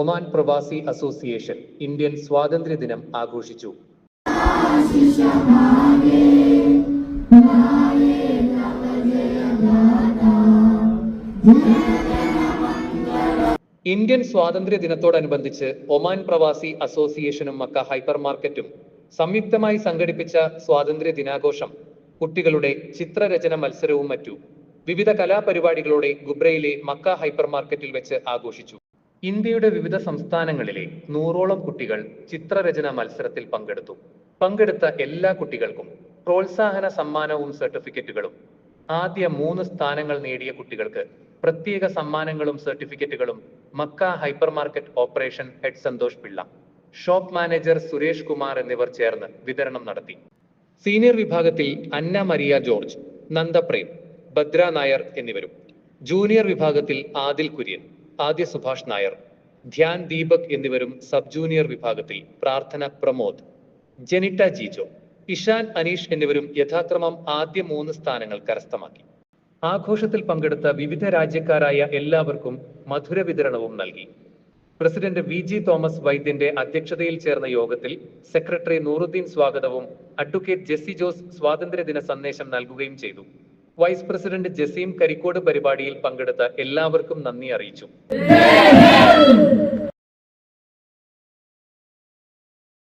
Oman പ്രവാസി association Indian സ്വാതന്ത്ര്യ ദിനം ആഘോഷിച്ചു. ഇന്ത്യൻ സ്വാതന്ത്ര്യ ദിനത്തോടനുബന്ധിച്ച് ഒമാൻ പ്രവാസി അസോസിയേഷനും മക്ക ഹൈപ്പർ മാർക്കറ്റും സംയുക്തമായി സംഘടിപ്പിച്ച സ്വാതന്ത്ര്യ ദിനാഘോഷം കുട്ടികളുടെ ചിത്രരചന മത്സരവും മറ്റു. വിവിധ കലാപരിപാടികളോടെ ഗുബ്രയിലെ മക്ക ഹൈപ്പർ മാർക്കറ്റിൽ വെച്ച് ആഘോഷിച്ചു. ഇന്ത്യയുടെ വിവിധ സംസ്ഥാനങ്ങളിലെ നൂറോളം കുട്ടികൾ ചിത്രരചന മത്സരത്തിൽ പങ്കെടുത്തു. പങ്കെടുത്ത എല്ലാ കുട്ടികൾക്കും പ്രോത്സാഹന സമ്മാനവും സർട്ടിഫിക്കറ്റുകളും. ആദ്യ മൂന്ന് സ്ഥാനങ്ങൾ നേടിയ കുട്ടികൾക്ക് പ്രത്യേക സമ്മാനങ്ങളും സർട്ടിഫിക്കറ്റുകളും Makka hyper market operation head Santhosh Pillai shop manager Suresh Kumar എന്നിവർ ചേർന്ന് വിതരണം നടത്തി. സീനിയർ വിഭാഗത്തിൽ അന്ന മരിയ ജോർജ് നന്ദപ്രേം ഭദ്ര നായർ എന്നിവരും. ജൂനിയർ വിഭാഗത്തിൽ ആദിൽ കുര്യൻ ആദ്യ സുഭാഷ് നായർ ധ്യാൻ ദീപക് എന്നിവരും സബ് ജൂനിയർ വിഭാഗത്തിൽ പ്രാർത്ഥന പ്രമോദ് ജനിട്ട ജീജോ ഇഷാൻ അനീഷ് എന്നിവരും യഥാക്രമം ആദ്യ മൂന്ന് സ്ഥാനങ്ങൾ കരസ്ഥമാക്കി. ആഘോഷത്തിൽ പങ്കെടുത്ത വിവിധ രാജ്യക്കാരായ എല്ലാവർക്കും മധുര വിതരണവും നൽകി. പ്രസിഡന്റ് വി ജി തോമസ് വൈദ്യന്റെ അധ്യക്ഷതയിൽ ചേർന്ന യോഗത്തിൽ സെക്രട്ടറി നൂറുദ്ദീൻ സ്വാഗതവും അഡ്വക്കേറ്റ് ജെസ്സി ജോസ് സ്വാതന്ത്ര്യദിന സന്ദേശം നൽകുകയും ചെയ്തു. വൈസ് പ്രസിഡന്റ് ജസീം കരിക്കോട് പരിപാടിയിൽ പങ്കെടുത്ത എല്ലാവർക്കും നന്ദി അറിയിച്ചു.